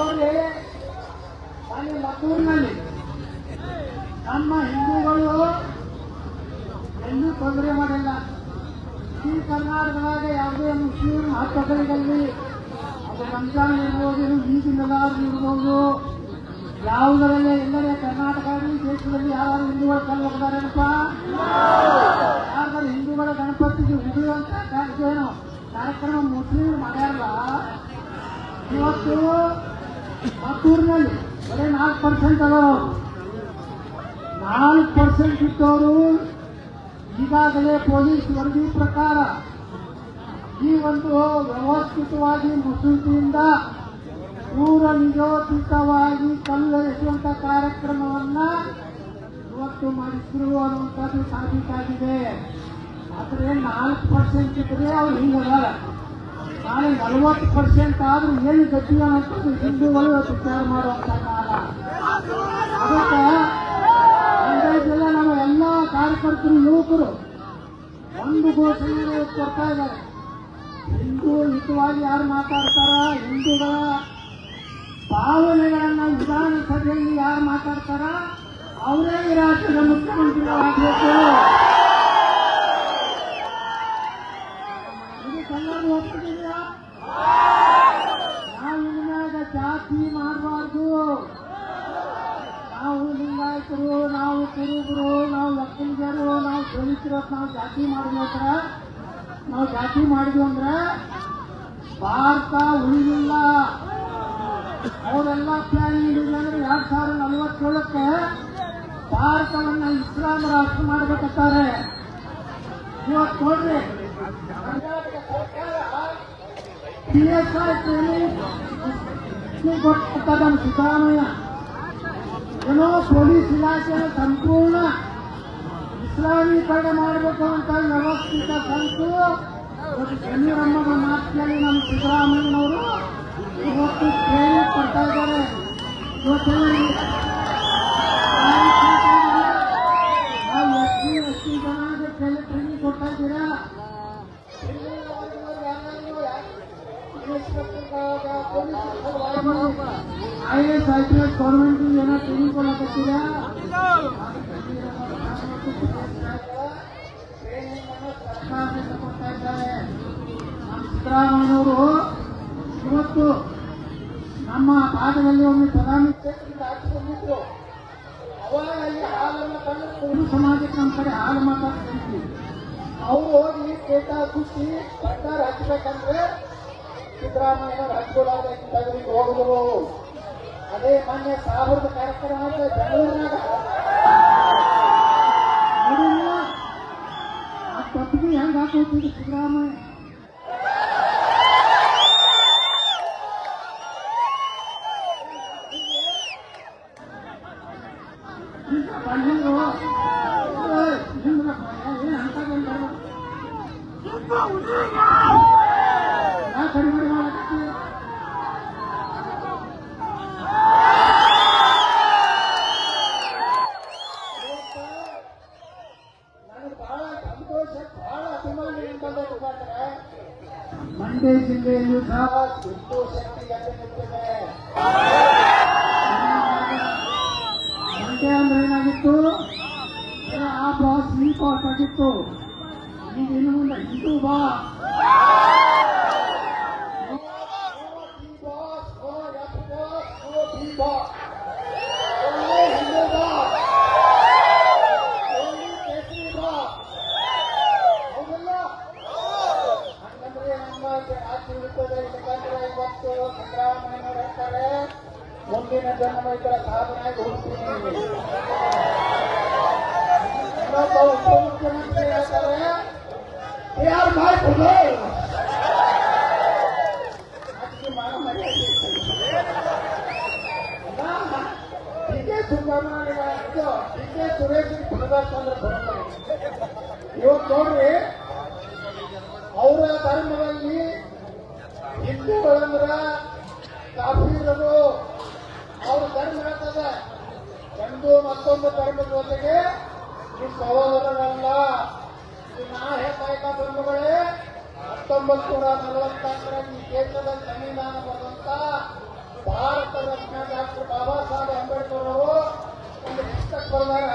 ನೋಡಿ ಅಲ್ಲಿ ಮದ್ದೂರಿನಲ್ಲಿ ನಮ್ಮ ಹಿಂದೂಗಳು ಎಲ್ಲೂ ತೊಂದರೆ ಮಾಡಿಲ್ಲ. ಈ ಕರ್ನಾಟಕದಾಗ ಯಾವುದೇ ಮುಸ್ಲಿಂ ಆಸ್ಪತ್ರೆಗಳಲ್ಲಿ ಅದು ರಂಜಾನ್ ಇರ್ಬೋದು ಮಿಲಾದ್ ಇರ್ಬೋದು. ಯಾವುದರಲ್ಲೇ ಎಲ್ಲರೇ ಕರ್ನಾಟಕ ದೇಶದಲ್ಲಿ ಯಾರು ಹಿಂದೂಗಳು ಕಂಡು ಹೋಗ್ತಾರೇನಪ್ಪ ಯಾರು ಹಿಂದೂಗಳ ಗಣಪತಿಗೆ ಉಳಿಯುವಂತ ಕಾರ್ಯಕ್ರಮ ಮುಸ್ಲಿಂ ಮಾಡ್ಯಾರಲ್ಲ ಇವತ್ತು ಮದ್ದೂರಿನಲ್ಲಿ ಬರೀ ನಾಲ್ಕು ಪರ್ಸೆಂಟ್ ಅದಾವ ನಾಲ್ಕು ಪರ್ಸೆಂಟ್ ಇದ್ದವರು ಈಗಾಗಲೇ ಪೊಲೀಸ್ ವರದಿ ಪ್ರಕಾರ ಈ ಒಂದು ವ್ಯವಸ್ಥಿತವಾಗಿ ಮಸೂದಿಯಿಂದ ಪೂರ್ವ ನಿಯೋಜಿತವಾಗಿ ಕಲ್ಲು ಎಸೆಯುವಂತ ಕಾರ್ಯಕ್ರಮವನ್ನ ಇವತ್ತು ಮಾಡಿದ್ರು ಅನ್ನುವಂಥದ್ದು ಸಾಬೀತಾಗಿದೆ. ಆದರೆ ನಾಲ್ಕು ಪರ್ಸೆಂಟ್ ಇದ್ರೆ ಅವ್ರು ಹಿಂಗದಾರ ನಾಳೆ ನಲವತ್ತು ಪರ್ಸೆಂಟ್ ಆದ್ರೂ ಗತಿ ಅನ್ನೋದು ಹಿಂದೂಗಳು ವಿಚಾರ ಮಾಡುವಂತ ಕಾಲ. ಅದಕ್ಕೆ ಅಂದಾಜೆಲ್ಲ ನಮ್ಮ ಎಲ್ಲ ಕಾರ್ಯಕರ್ತರು, ಯುವಕರು ಒಂದು ಘೋಷಣೆ ಕೊಡ್ತಾ ಇದ್ದಾರೆ. ಹಿಂದೂ ಹಿತವಾಗಿ ಯಾರು ಮಾತಾಡ್ತಾರ? ಹಿಂದೂಗಳ ಭಾವನೆಗಳನ್ನ ವಿಧಾನಸಭೆಯಲ್ಲಿ ಯಾರು ಮಾತಾಡ್ತಾರ? ಅವರೇ ಈ ರಾಜ್ಯದ ಮುಖ್ಯಮಂತ್ರಿಗಳಾಗಬೇಕು ಇದು ಕನ್ನಡ ಒಪ್ಪಿದೆಯಾ ನಾವು ಇನ್ಮ್ಯಾಗ ಜಾತಿ ಮಾಡಬಾರ್ದು ನಾವು ಲಿಂಗಾಯತರು ನಾವು ಕುರುಬರು ನಾವು ಒಕ್ಕಲಿಗರು ನಾವು ದಲಿತರು ನಾವು ಜಾತಿ ಮಾಡ್ಬೇಕ್ರ ನಾವು ಜಾತಿ ಮಾಡಿದ್ವಿ ಅಂದ್ರೆ ಭಾರತ ಉಳಿದಿಲ್ಲ. ಅವರೆಲ್ಲ ಪ್ಲಾನಿಂಗ್ ಇದೆ ಅಂದ್ರೆ ಎರಡ್ ಸಾವಿರದ ನಲವತ್ತೇಳಕ್ಕೆ ಭಾರತವನ್ನ ಇಸ್ಲಾಂ ರಾಷ್ಟ್ರ ಮಾಡ್ಬೇಕಂತಾರೆ. ಇವತ್ತು ನೋಡ್ರಿ, ಕರ್ನಾಟಕ ಸರ್ಕಾರ ಪಿ ಎಸ್ ಐ ಟ್ರೈನಿಂಗ್ ಕೊಟ್ಟದ ಸಿದ್ದರಾಮಯ್ಯ. ಏನೋ ಪೊಲೀಸ್ ಇಲಾಖೆ ಸಂಪೂರ್ಣ ಇಸ್ಲಾಮೀಕರಣ ಮಾಡಬೇಕು ಅಂತ ವ್ಯವಸ್ಥಿತ ಸಂತು ಇವತ್ತು ಜಮೀರಮ್ಮನ ಮಾತಿನಲ್ಲಿ ನಮ್ಮ ಸಿದ್ದರಾಮಯ್ಯನವರು ಇವತ್ತು ಟ್ರೈನಿಂಗ್ ಕೊಡ್ತಾ ಇದ್ದಾರೆ ಇವತ್ತೆಲ್ಲ ನಾವು ಎಸ್ ಸಿ ಎಸ್ ಟಿ ಜನಾಂಗಕ್ಕೆಲ್ಲ ಟ್ರೈನಿಂಗ್ ಕೊಡ್ತಾ ಇದ್ದೀರಾ I S I P S government ಏನೋ ಟ್ರೈನಿಂಗ್ ಕೊಡಕತ್ತೀರಾ ಕೊಡ್ತಾ ಇದ್ದಾರೆ ನಮ್ಮ ಸಿದ್ದರಾಮಯ್ಯನವರು ಇವತ್ತು ನಮ್ಮ ಭಾಗದಲ್ಲಿ ಒಮ್ಮೆ ಪ್ರಧಾನಿ ಕ್ಷೇತ್ರದಿಂದ ಹಾಕಿಕೊಂಡಿದ್ರು ಅವಾಗ ಅಲ್ಲಿ ಹಾಲನ್ನು ತಂದು ಕುರುಬ ಸಮಾಜಕ್ಕೆ ನಮ್ಮ ಕಡೆ ಹಾಲು ಮಾತಾಡ್ತಿದ್ವಿ. ಅವರು ಹೋಗಿ ಕೇಟ ಕುಸಿ ಸರ್ಕಾರ ಹಚ್ಚಬೇಕಂದ್ರೆ ಸಿದ್ದರಾಮಯ್ಯನವರು ತೆಗೆದು ಹೋಗಿದ್ರು ಅದೇ ಮೊನ್ನೆ ಸಾವಿರದ ಕಾರ್ಯಕ್ರಮ ಬೆಂಗಳೂರಿನಾಗ 그 부담을 맞는 거. 그걸 힘들어 봐야 왜안 따준다고? 진짜 우승이야 나 저리 머리 말아줄게 ಮಂಡ್ಯ ಜಿಲ್ಲೆಯಲ್ಲೂ ಸಹ ಎಷ್ಟೋ ಶಕ್ತಿ ಎದ್ದಿರುತ್ತದೆ. ಮಂಡ್ಯ ಅಂದ್ರೆ ಏನಾಗಿತ್ತು ಏನೋ ಆ ಬಾಸ್ ಈ ಬಾಸ್ ಆಗಿತ್ತು ಈಗ ಇನ್ನು ಮುಂದೆ ಹಿಂದೂ ಬಾ ಯಾರು ಮಾಡ್ಬೋದು ಅದಕ್ಕೆ ಮಾನ ಮರ್ಯಾದೆ D K Shivakumar D K Suresh ಬರಬೇಕು ಅಂದ್ರೆ ಇವ ನೋಡ್ರಿ ಅವರ ಧರ್ಮದಲ್ಲಿ ಹಿಂದೂಗಳಂದ್ರ ಕಾಫಿರರು ಅವ್ರ ಧರ್ಮ ಹೇಳ್ತದ ಒಂದು ಮತ್ತೊಂದು ಧರ್ಮದ ಜೊತೆಗೆ ಈ ಸಹೋದರರಲ್ಲ ನಾನು ಹೇಳ್ತಾ ಇದ್ದ ಬಂಧುಗಳೇ ಹತ್ತೊಂಬತ್ತು ನೂರ ನಲವತ್ನಾಲ್ಕರಲ್ಲಿ ದೇಶದ ಸಂವಿಧಾನ ಬಂದಂತ ಭಾರತ ರತ್ನ ಡಾಕ್ಟರ್ ಬಾಬಾ ಸಾಹೇಬ್ ಅಂಬೇಡ್ಕರ್ ಅವರು ಒಂದು ಪುಸ್ತಕ ಬರೆದಾರ.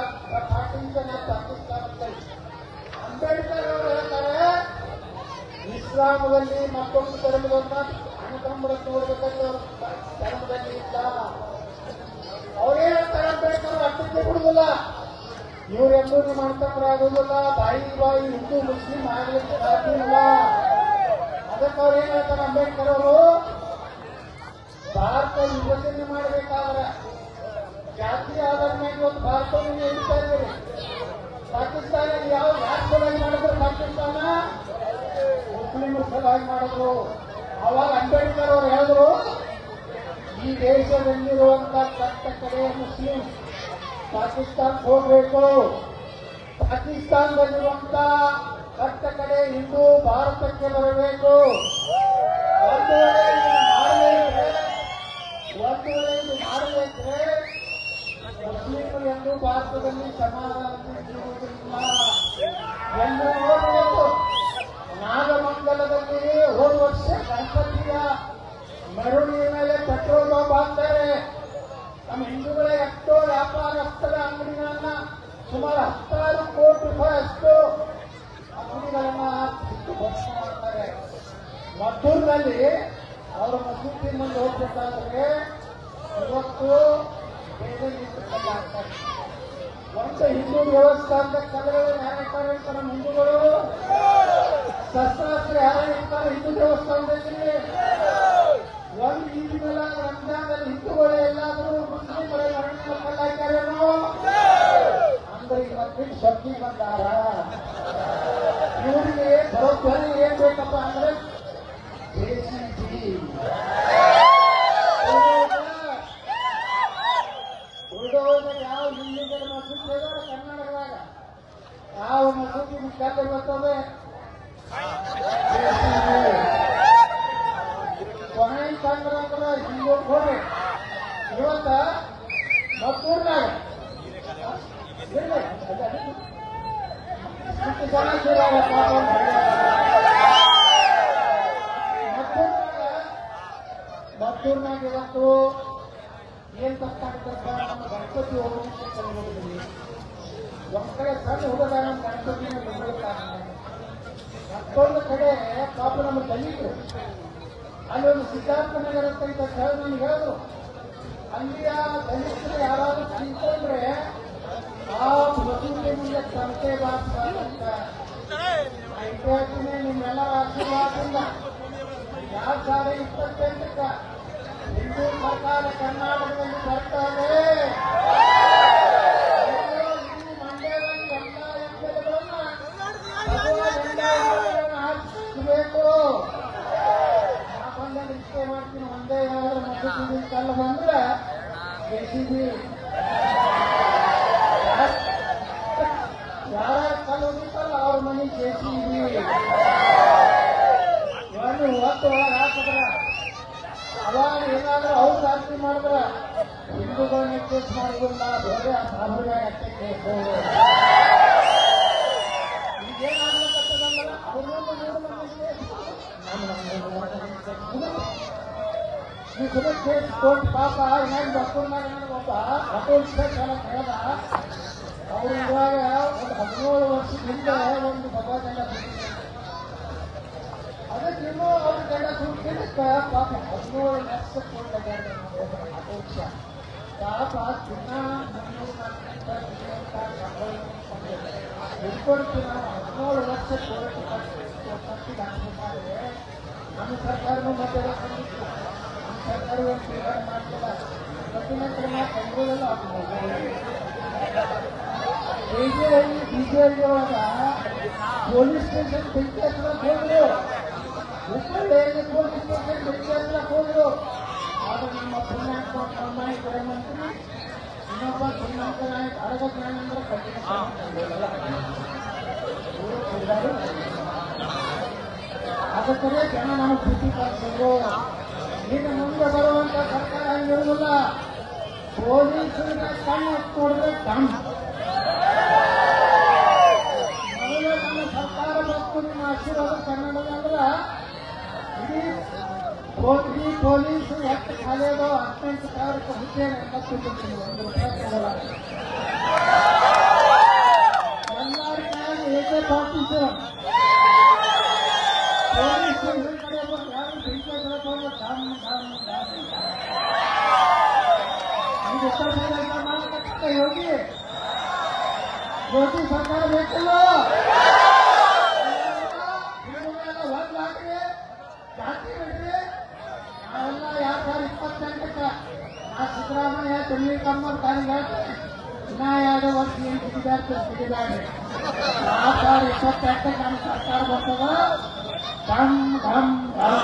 ಪಾಕಿಸ್ತಾನ ಪಾಕಿಸ್ತಾನದಲ್ಲಿ ಅಂಬೇಡ್ಕರ್ ಅವರು ಹೇಳ್ತಾರೆ, ಇಸ್ಲಾಮದಲ್ಲಿ ಮತ್ತೊಂದು ಧರ್ಮದನ್ನ ಅನುಕಂಬರಕ್ಕೆ ನೋಡಬೇಕಂದ್ರೆ ಧರ್ಮದಲ್ಲಿ ಇದ್ದಾನ? ಅವರೇ ಹೇಳ್ತಾರೆ, ಅಂಬೇಡ್ಕರ್ ಅಷ್ಟಕ್ಕೆ ಇವ್ರು ಎಂಬುದು ಆಗೋದಿಲ್ಲ ಆಗುದಿಲ್ಲ ಬಾಯಿ ಬಾಯಿ ಹಿಂದೂ ಮುಸ್ಲಿಂ ಆಗ್ಲಿಕ್ಕೆ ಸಾಧ್ಯವಿಲ್ಲ ಅದಕ್ಕೆ ಅವ್ರು ಏನ್ ಹೇಳ್ತಾರೆ ಅಂಬೇಡ್ಕರ್ ಅವರು? ಭಾರತ ವಿಭಜನೆ ಮಾಡಬೇಕಾದ್ರೆ ಜಾತಿ ಆಧಾರ ಮೇಲೆ ಒಂದು ಭಾರತವನ್ನು ಹೇಳ್ತಾ ಇದ್ದೀರಿ. ಪಾಕಿಸ್ತಾನ ಯಾವ ರಾಷ್ಟ್ರವಾಗಿ ಮಾಡಿದ್ರು ಪಾಕಿಸ್ತಾನ? ಮುಸ್ಲಿಂ ಸಲುವಾಗಿ ಮಾಡಿದ್ರು. ಅವಾಗ ಅಂಬೇಡ್ಕರ್ ಅವರು ಹೇಳಿದ್ರು, ಈ ದೇಶದಲ್ಲಿರುವಂತ ಕಟ್ಟ ಕಡೆ ಮುಸ್ಲಿಂ ಪಾಕಿಸ್ತಾನಕ್ಕೆ ಹೋಗಬೇಕು. ಪಾಕಿಸ್ತಾನದಲ್ಲಿರುವಂತ ಕಟ್ಟ ಕಡೆ ಹಿಂದೂ ಭಾರತಕ್ಕೆ ಬರಬೇಕು. ಒಂದು ವೇಳೆ ಇದು ಮಾಡಬೇಕ್ರೆ ಒಂದು ವೇಳೆ ಇದು ಮುಸ್ಲಿಮರು ಎಂದು ಭಾರತದಲ್ಲಿ ಸಮಾಧಾನ ನಾಗಮಂಗಲದಲ್ಲಿ ಹೋದ ವರ್ಷ ಗಣಪತಿಯ ಮೆರವಣಿಗೆ ಮೇಲೆ ಪೆಟ್ರೋಲ್ ಬಾಂಬ್ ಹಾಕ್ತಾರೆ. ನಮ್ಮ ಹಿಂದೂಗಳ ವ್ಯಾಪಾರಸ್ಥರ ಅಂಗಡಿಗಳನ್ನ ಸುಮಾರು ಹತ್ತಾರು ಕೋಟಿ ರೂಪಾಯಿ ಅಷ್ಟು ಅಂಗಡಿಗಳನ್ನ ಮಾಡ್ತಾರೆ. ಮದ್ದೂರಿನಲ್ಲಿ ಅವರ ಮಸೂತಿ ಮುಂದೆ ಹೋಗ್ಬೇಕಾದ್ರೆ ಇವತ್ತು ಹಾಕ್ತಾರೆ. ಒಂದು ಹಿಂದೂ ದೇವಸ್ಥಾನದ ಕಲೆಗಳು ಯಾರು ನಮ್ಮ ಹಿಂದೂಗಳು, ಶಸ್ತ್ರಾಸ್ತ್ರ ಯಾರು ಇರ್ತಾರೆ ಹಿಂದೂ ದೇವಸ್ಥಾನದಲ್ಲಿ? ಒಂದು ಈದಿನಲ್ಲ ರಂಜಾನಲ್ಲಿ ಹಿಂದೂಗಳೇ ಎಲ್ಲಾದರೂ ಮುಸ್ಲಿಮರ ಮರಣಿನ ಕಲ್ಲು ಹಾಕ್ಯಾರೇನೋ ಅಂದ್ರೆ ಇವತ್ತು ಶಕ್ತಿ ಬಂದಾರ ಇವರಿಗೆ ಬರೋಬ್ಬರಿ ಏನ್ ಬೇಕಪ್ಪ ಅಂದ್ರೆ ಜೆಸಿಬಿ ಉಳಿದೋದ ಯಾವ ಹಿಂದಿನ ಮಸೂತಿ ಅದಾವ ಕರ್ನಾಟಕದಾಗ ಯಾವ ಮಸೂತಿ ಕಲ್ಲು ಬರ್ತದೆ ಕೊನೆ ಕಂಡ್ರ ಅಂದ್ರೆ ಹಿಂದೂ ಹೋಗಿ ಇವತ್ತ ಮತ್ತೂರ್ನಾಗ ಇರ್ಲಿ, ಅದು ಅದಕ್ಕೆ ಇಷ್ಟು ಜನ ಸೇರಾರ ಪಾಪ ಅಂತ ಹೇಳಿ. ಮತ್ತೂರ್ನಾಗ ಮತ್ತೂರ್ನಾಗ ಇವತ್ತು ಏನ್ ತಪ್ಪಾಗ್ತಪ್ಪ ನಮ್ಮ ಗಣಪತಿ ಕಡೆ ಸಣ್ಣ ಹುಡುಗ ನಮ್ಮ ಪಾಪ ನಮ್ಮ ದಲಿತರು ಅಲ್ಲಿ ಒಂದು ಸಿದ್ಧಾರ್ಥ ನಗರ ಅಂತ ಹೇಳಿ ನಮ್ಗೆ ಹೇಳಿದ್ರು ಅಲ್ಲಿಯ ದಲಿತರು ಯಾರಾದ್ರೂ ತಿಳ್ಕೊಂಡ್ರೆ ಆ ಮಸೂದೆ ಮುಂದೆ ಅಂತ ಇತಿಹಾಸನೇ ನಿಮ್ಮೆಲ್ಲ ಆಶೀರ್ವಾದದಿಂದ ಎರಡ್ ಸಾವಿರದ ಇಪ್ಪತ್ತೆಂಟಕ್ಕ ಹಿಂದೂ ಸರ್ಕಾರ ಕರ್ನಾಟಕದಲ್ಲಿ ಇಷ್ಟೇ ಮಾಡ್ತೀನಿ ಒಂದೇ ಏನಾದ್ರೂ ಮಸೂದಿ ಕಲ್ಲು ಬಂದ್ರೆ ಜೆಸಿಬಿ ಯಾರ ಕಲ್ಲು ಹೋಗಿತ್ತಲ್ಲ ಅವ್ರ ಮನೆ ಜೆಸಿಬಿ ಇವನ್ನು ಹೊತ್ತು ಅವಾಗ ಏನಾದ್ರೂ ಅವ್ರು ಜಾಸ್ತಿ ಮಾಡಿದ್ರ ಹಿಂದೂಗಳನ್ನ ಕೇಸ್ ಮಾಡೋದಿಲ್ಲ, ಬೇರೆ ಕೋರ್ಟ್ ಪಾಪ ಒಬ್ಬ ಸ್ಟೇಟ್ ಎಲ್ಲ ಹೇಳ್ದ ಅವ್ರು ಇವಾಗ ಒಂದು ಹದಿನೇಳು ವರ್ಷದ ಹಿಂದೆ ಒಂದು ಬದಲಾವಣೆ ಅದಕ್ಕೆ ಇನ್ನೂ ಅವ್ರ ಗಂಡ ಸುಟ್ಟಿದ್ದಕ್ಕೆ ಪಾಪ ಹದಿನೇಳು ಲಕ್ಷ ಕೊಟ್ಟಿದ್ದಾರೆ ಅಪೇಕ್ಷ ಪಾಪ ದಿನ ಇಟ್ಕೊಡ್ತೀವಿ ನಾವು ಹದಿನೇಳು ಲಕ್ಷ ಕೋಟಿ ಖರ್ಚಿಗೆ ಹಾಕ್ಬೇಕಾದ್ರೆ ನಮ್ಮ ಸರ್ಕಾರನೂ ಮತ್ತೆ ಬಂದಿತ್ತು ನಮ್ಮ ಸರ್ಕಾರ ಏನು ಸ್ವೀಕಾರ ಮಾಡ್ತಿಲ್ಲ ಕಠಿಣ ಕ್ರಮ ಕಂಟ್ರೋಲೆಲ್ಲ ಬಿಜೆಪಿ ಒಳಗ ಪೊಲೀಸ್ ಸ್ಟೇಷನ್ ಬೆಂಕಿ ಹಚ್ಚಕ್ಕೆ ಹೋದ್ರು ಪೊಲೀಸ್ ಸ್ಟೇಷನ್ ಬೆಂಕಿ ಆದ್ರೆ ನಮ್ಮ ಪುಣ್ಯಾತ್ಮ ಪ್ರಾಮಾಣಿಕ ಮಂತ್ರಿ ಇನ್ನೊಬ್ಬ ಶ್ರೀಮಂತ ನಾಯಕ ಅರಗ ಜ್ಞಾನೇಂದ್ರ. ಅದಕ್ಕೇ ಜನ ನಾವು ಪ್ರೀತಿ ಈಗ ಮುಂದೆ ಬರುವಂತ ಸರ್ಕಾರ ಹಂಗಿರುವುದಿಲ್ಲ. ಪೊಲೀಸರಿಗೆ ಕಣ್ಣು ನೋಡಿದ್ರೆ ಕಣ್ಣು. ముఖ్యంగా చూపించినారు ఏకే పాటించారు योगी योगी सरकार भेटलो ಆ ಸಿದ್ದರಾಮಯ್ಯ ತಣ್ಣೀರ್ ಕಮ್ಮರ್ ಕಾಲಿಗೆ ಹೇಳ್ತಾರೆ ಇನ್ನ ಎರಡು ವರ್ಷ ಏನ್ ಸಿಗಿದಾಡ್ತಾರೆ ಸಿಗಿದಾಡ್ರಿ ಎರಡ್ ಸಾವಿರದ ಇಪ್ಪತ್ತೆಂಟಕ್ಕೆ ನಮ್ಮ ಸರ್ಕಾರ ಬರ್ತದ ಢಮ್ ಢಮ್ ಢಮ್